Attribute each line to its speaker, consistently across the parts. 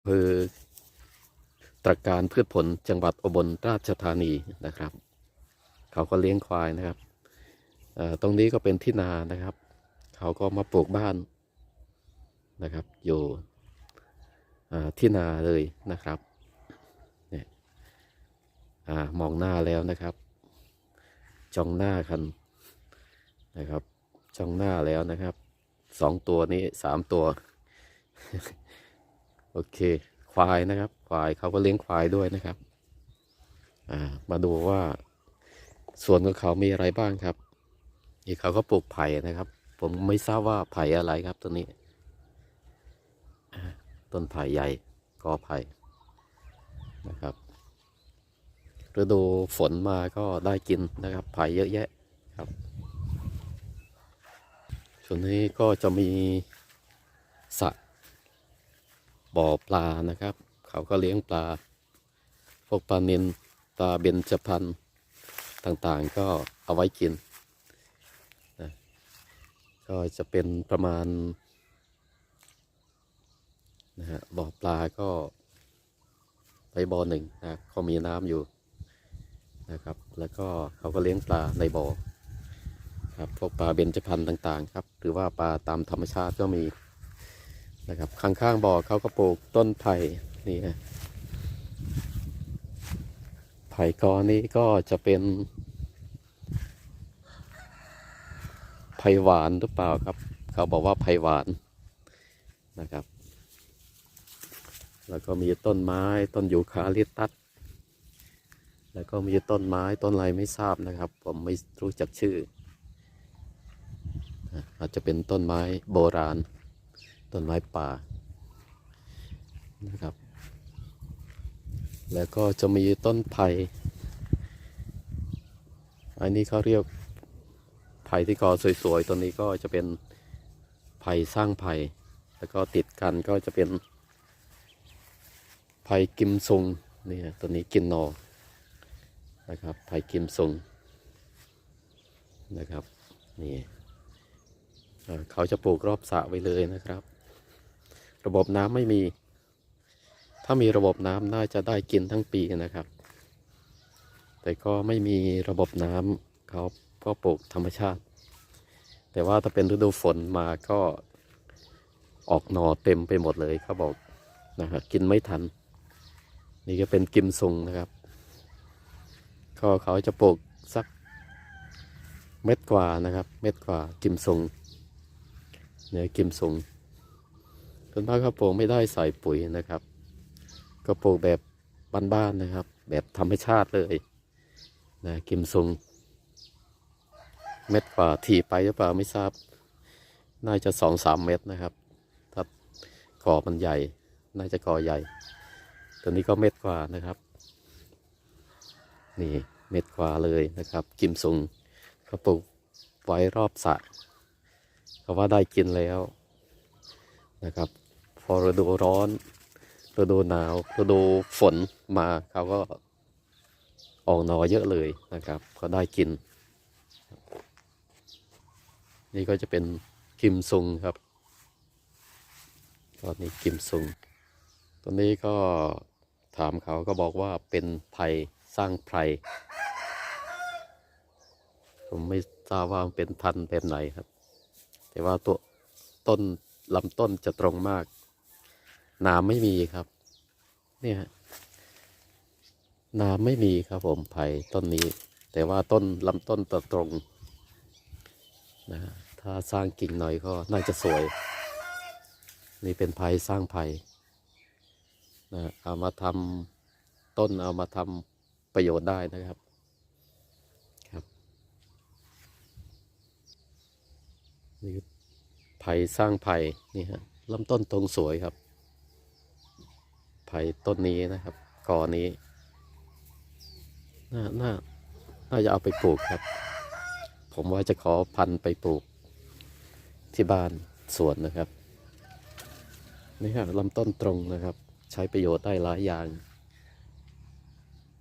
Speaker 1: อำเภอตรการพืชผลจังหวัดอุบลราชธานีนะครับ เขาก็เลี้ยงควายนะครับตรงนี้ก็เป็นที่นานะครับ เขาก็มาปลูกบ้านนะครับ อยู่ที่นาเลยนะครับเนี่ยอมองหน้าแล้วนะครับ จ้องหน้ากันนะครับ จ้องหน้าแล้วนะครับสองตัวนี้สามตัว โอเค ควายนะครับ ควายเขาก็เลี้ยงควายด้วยนะครับ อ่า มาดูว่าสวนของเขามีอะไรบ้างครับ นี่เขาก็ปลูกไผ่นะครับ ผมไม่ทราบว่าไผ่อะไรครับตัวนี้ ต้นไผ่ใหญ่ กอไผ่นะครับ ฤดูฝนมาก็ได้กินนะครับ ไผ่เยอะแยะครับ ส่วนนี้ก็จะมีสระ บ่อปลานะครับ เขาก็เลี้ยงปลา พวกปลาเนิลปลาเบญจพรรณต่างๆก็เอาไว้กินนะก็จะเป็นประมาณนะฮะบ่อปลาก็ไปบ่อหนึ่งนะเขามีน้ำอยู่นะครับ แล้วก็เขาก็เลี้ยงปลาในบ่อครับพวกปลาเบญจพรรณต่างๆ ครับ หรือว่าปลาตามธรรมชาติก็มี นะครับข้างๆบ่อเขาก็ปลูกต้นไผ่นี่นะไผ่กอนี้ก็จะเป็นไผ่หวานหรือเปล่าครับ เขาบอกว่าไผ่หวานนะครับ แล้วก็มีต้นไม้ต้นยูคาลิปตัสแล้วก็มีต้นไม้ต้นอะไรไม่ทราบนะครับ ผมไม่รู้จักชื่ออาจจะเป็นต้นไม้โบราณ ต้นไม้ป่านะครับ แล้วก็จะมีต้นไผ่อันนี้เขาเรียกไผ่ที่กอสวยๆตัวนี้ก็จะเป็นไผ่สร้างไผ่แล้วก็ติดกันก็จะเป็นไผ่กิมซุงนี่นะตัวนี้กินนอนะครับไผ่กิมซุงนะครับนี่เอ่อเขาจะปลูกรอบสระไว้เลยนะครับ ระบบน้ำไม่มี ถ้ามีระบบน้ำน่าจะได้กินทั้งปีนะครับ แต่ก็ไม่มีระบบน้ำเขาก็ปลูกธรรมชาติ แต่ว่าถ้าเป็นฤดูฝนมาก็ออกหน่อเต็มไปหมดเลยเขาบอกนะครับกินไม่ทัน นี่ก็เป็นกิมซุงนะครับ ก็เขาจะปลูกสักเม็ดกว่านะครับ เม็ดกว่ากิมซุงเนื้อกิมซุง ส่วนมากเขาปลูกไม่ได้ใส่ปุ๋ยนะครับ ก็ปลูกแบบบ้านๆนะครับ แบบธรรมชาติเลยนะกิมซุง เม็ดกว่าทีไปหรือเปล่าไม่ทราบ น่าจะสองสามเม็ดนะครับ ถ้ากอมันใหญ่ น่าจะกอใหญ่ ตัวนี้ก็เม็ดกว่านะครับ นี่เม็ดกว่าเลยนะครับ กิมซุงเขาปลูกไว้รอบสระเขาว่าได้กินแล้วนะครับ อฤดูร้อนฤดูหนาวฤดูฝนมาเขาก็ออกหนอเยอะเลยนะครับก็ได้กิน นี่ก็จะเป็นกิมซุงครับตอนนี้กิมซุงตัวนี้ก็ถามเขาก็บอกว่าเป็นไผ่สร้างไพรผมไม่ทราบว่าเป็นพันธุ์แบบไหนครับ แต่ว่าตัวต้นลำต้นจะตรงมาก น้ำไม่มีครับ เนี่ยน้ำไม่มีครับผมไผ่ต้นนี้ แต่ว่าต้นลำต้นตตรงนะฮะถ้าสร้างกิ่งหน่อยก็น่าจะสวย นี่เป็นไผ่สร้างไผ่นะเอามาทำต้นเอามาทำประโยชน์ได้นะครับครับนี่ไผ่สร้างไผ่นี่ฮะลำต้นตรงสวยครับ ไผ่ต้นนี้นะครับกอนี้น่าน่าน่าจะเอาไปปลูกครับ ผมว่าจะขอพันไปปลูก ที่บ้านสวนนะครับนี่ครับลำต้นตรงนะครับ ใช้ประโยชน์ได้หลายอย่าง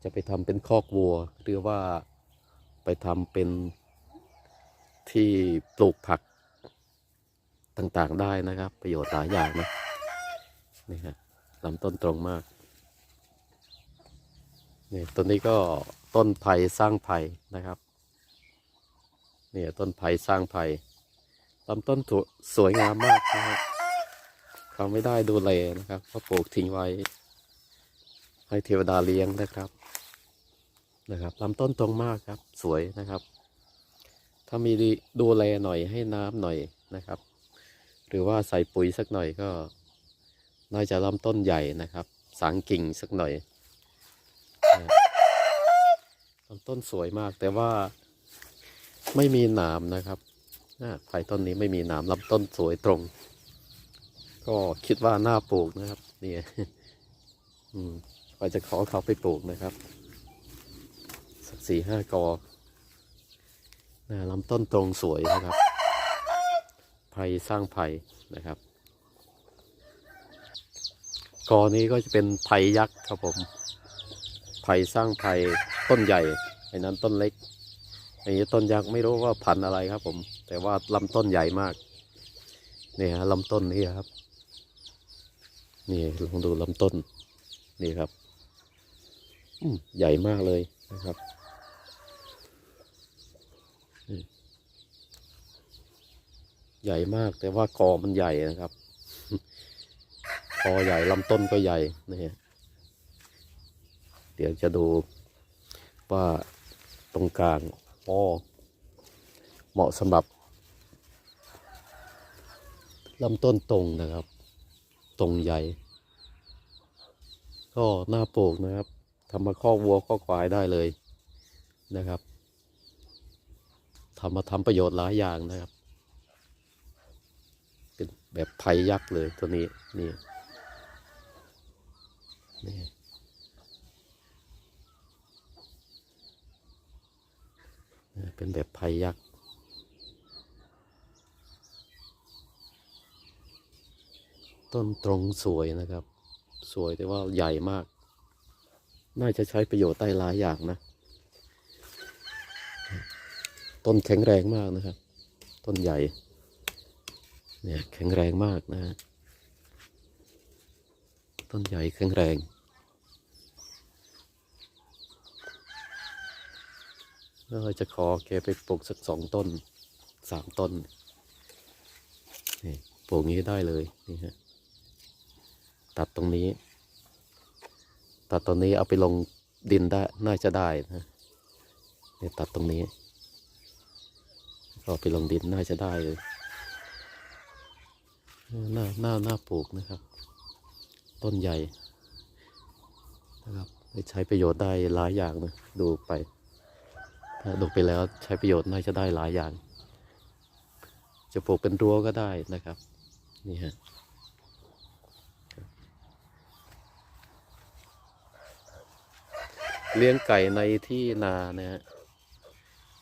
Speaker 1: จะไปทำเป็นคอกวัว หรือว่าไปทำเป็นที่ปลูกผักต่างๆได้นะครับ ประโยชน์หลายอย่างนะนี่ฮะ ลำต้นตรงมากนี่ต้นนี้ก็ต้นไผ่สร้างไผ่นะครับเนี่ยต้นไผ่สร้างไผ่ลำต้นถสวยงามมากนะครับเขาไม่ได้ดูแลนะครับก็ปลูกทิ้งไว้ ให้เทวดาเลี้ยงนะครับนะครับลำต้นตรงมากครับสวยนะครับ ถ้ามีดูแลหน่อยให้น้ำหน่อยนะครับ หรือว่าใส่ปุ๋ยสักหน่อยก็ น่าจะลำต้นใหญ่นะครับ สางกิ่งสักหน่อยลำต้นสวยมากแต่ว่าไม่มีหนามนะครับไผ่ต้นนี้ไม่มีหนามลำต้นสวยตรง ก็คิดว่าน่าปลูกนะครับนี่อืมก็จะขอเขาไปปลูกนะครับ สักสี่ห้ากอลำต้นตรงสวยนะครับไผ่สร้างไผ่นะครับ กอนี้ก็จะเป็นไผ่ยักษ์ครับผมไผ่สร้างไผ่ต้นใหญ่ไอ้นั้นต้นเล็กไอ้นี้ต้นยักษ์ไม่รู้ว่าพันธุ์อะไรครับผม แต่ว่าลำต้นใหญ่มากนี่ฮะลำต้นนี่ครับ นี่ลองดูลำต้นนี่ครับอืมใหญ่มากเลยนะครับใหญ่มากแต่ว่ากอมันใหญ่นะครับ คอใหญ่ลำต้นก็ใหญ่นี่ฮะเดี๋ยวจะดูว่าตรงกลางอ้อเหมาะสำหรับลำต้นตรงนะครับ ตรงใหญ่ ก็หน้าปลูกนะครับทำมาข้อวัวข้อควายได้เลยนะครับทำมาทำประโยชน์หลายอย่างนะครับ เป็นแบบไผ่ยักษ์เลยตัวนี้นี่ นี่เป็นแบบไผ่ยักษ์ต้นตรงสวยนะครับ สวยแต่ว่าใหญ่มาก น่าจะใช้ประโยชน์ได้หลายอย่างนะ ต้นแข็งแรงมากนะครับ ต้นใหญ่ เนี่ยแข็งแรงมากนะฮะ ต้นใหญ่แข็งแรงแล้วเราจะขอแกไปปลูกสักสองต้นสามต้นนี่ปลูกนี้ได้เลยนี่ฮะตัดตรงนี้ ตัดตรงนี้เอาไปลงดินได้น่าจะได้นะเนี่ยตัดตรงนี้ก็ไปลงดินน่าจะได้เลยน่าน่าน่าปลูกนะครับ ต้นใหญ่นะครับใช้ประโยชน์ได้หลายอย่างนะดูไป ถ้าดูไปแล้วใช้ประโยชน์น่าจะได้หลายอย่าง จะปลูกเป็นรั้วก็ได้นะครับ นี่ฮะเลี้ยงไก่ในที่นานะฮะ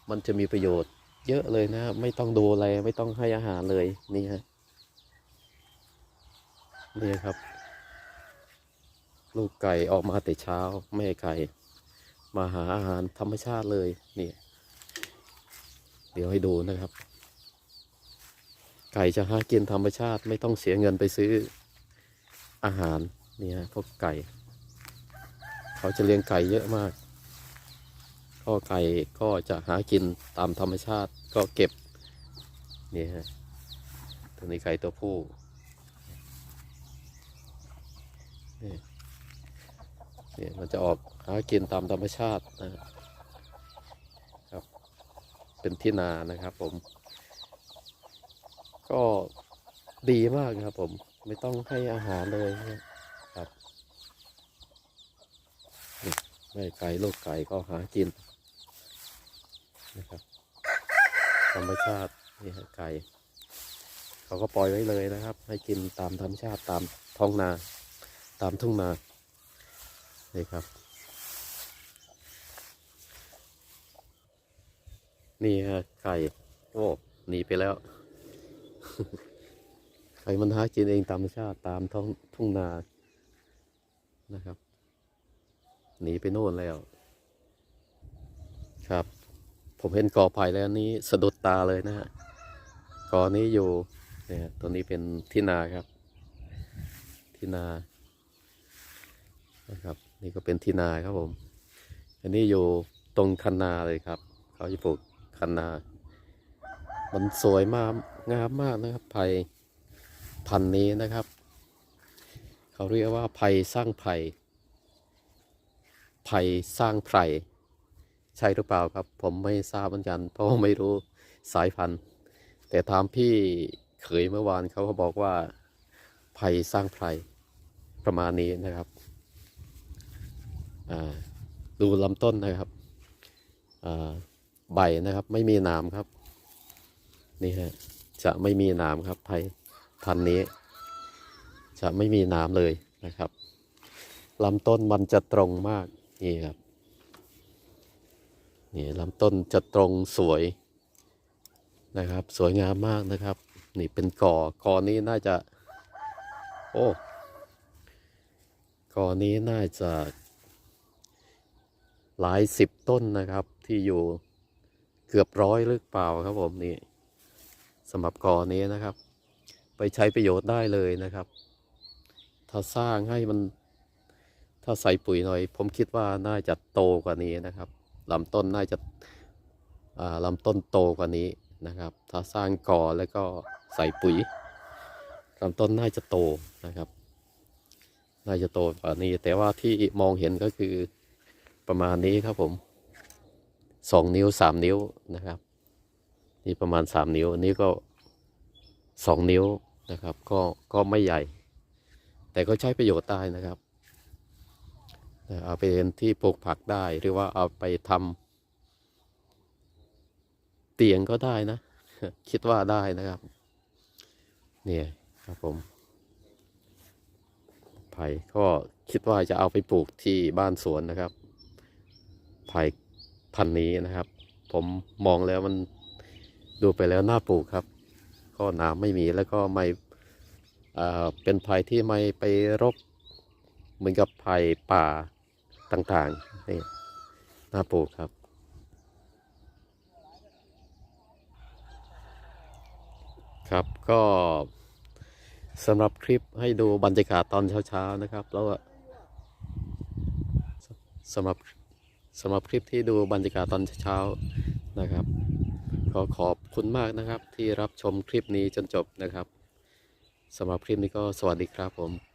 Speaker 1: มันจะมีประโยชน์ เยอะเลยนะไม่ต้องดูอะไรไม่ต้องให้อาหารเลยนี่ฮะนี่ครับ ลูกไก่ออกมาแต่เช้าแม่ไก่ มาหาอาหารธรรมชาติเลยนี่เดี๋ยวให้ดูนะครับ ไก่จะหากินธรรมชาติไม่ต้องเสียเงินไปซื้ออาหารนี่ฮะพวกไก่ เขาจะเลี้ยงไก่เยอะมากก็ไก่ก็จะหากินตามธรรมชาติก็เก็บนี่ฮะตัวนี้ไก่ตัวผู้นี่ นี่มันจะออกหากินตามธรรมชาตินะครับ เป็นที่นานะครับ ผม ก็ดีมากครับ ผมไม่ต้องให้อาหารเลยนะครับแม่ไก่ลูกไก่ก็หากินนะครับธรรมชาตินี่ฮะไก่เขาก็ปล่อยไว้เลยนะครับ ให้กินตามธรรมชาติตามท้องนา ตามทุ่งนา นี่ครับ นี่ฮะไก่โอ้หนีไปแล้วไก่มันหากินเองตามธรรมชาติตามท้องทุ่งนานะครับ หนีไปโน่นแล้ว ครับ ผมเห็นกอไผ่แล้วนี้สะดุดตาเลยนะฮะกอนี้อยู่เนี่ยตัวนี้เป็นที่นาครับ ที่นานะครับ นี่ก็เป็นที่นาครับผม อันนี้อยู่ตรงคันนาเลยครับ เขาจะปลูกคันนา มันสวยมากงามมากนะครับไผ่พันธุ์นี้นะครับ เขาเรียกว่าไผ่สร้างไผ่ไผ่สร้างไผ่ใช่หรือเปล่าครับ ผมไม่ทราบเหมือนกันเพราะไม่รู้สายพันธุ์ แต่ตามพี่เขยเมื่อวานเขาก็บอกว่าไผ่สร้างไผ่ประมาณนี้นะครับ ดูลำต้นนะครับใบนะครับไม่มีหนามครับ นี่ฮะจะไม่มีหนามครับไผ่พันนี้ จะไม่มีหนามเลยนะครับลำต้นมันจะตรงมากนี่ครับนี่ลำต้นจะตรงสวยนะครับ สวยงามมากนะครับ นี่เป็นกอกอนี้น่าจะ โอ้กอนี้น่าจะ หลายสิบต้นนะครับที่อยู่เกือบร้อยหรือเปล่าครับผมนี่สำหรับกอนี้นะครับ ไปใช้ประโยชน์ได้เลยนะครับ ถ้าสร้างให้มันถ้าใส่ปุ๋ยหน่อย ผมคิดว่าน่าจะโตกว่านี้นะครับลำต้นน่าจะอ่าลำต้นโตกว่านี้นะครับ ถ้าสร้างกอแล้วก็ใส่ปุ๋ยลำต้นน่าจะโตนะครับ น่าจะโตกว่านี้ แต่ว่าที่มองเห็นก็คือ ประมาณนี้ครับผมสองนิ้วสามนิ้วนะครับ นี่ประมาณสามนิ้วอันนี้ก็สองนิ้วนะครับ ก็ก็ไม่ใหญ่ แต่ก็ใช้ประโยชน์ได้นะครับเอาไปเป็นที่ปลูกผักได้หรือว่าเอาไปทำเตียงก็ได้นะ คิดว่าได้นะครับ เนี่ยครับผมไผ่ก็คิดว่าจะเอาไปปลูกที่บ้านสวนนะครับ ไผ่พันนี้นะครับ ผมมองแล้วมันดูไปแล้วน่าปลูกครับ ก็น้ำไม่มีแล้วก็ไม่เป็นไผ่ที่ไม่ไปรกเหมือนกับไผ่ป่าต่างๆนี่น่าปลูกครับครับก็สำหรับคลิปให้ดูบรรยากาศตอนเช้าๆนะครับ แล้วสำหรับ สำหรับคลิปที่ดูบรรยากาศตอนเช้าๆนะครับขอขอบคุณมากนะครับที่รับชมคลิปนี้จนจบนะครับสำหรับคลิปนี้ก็สวัสดีครับผม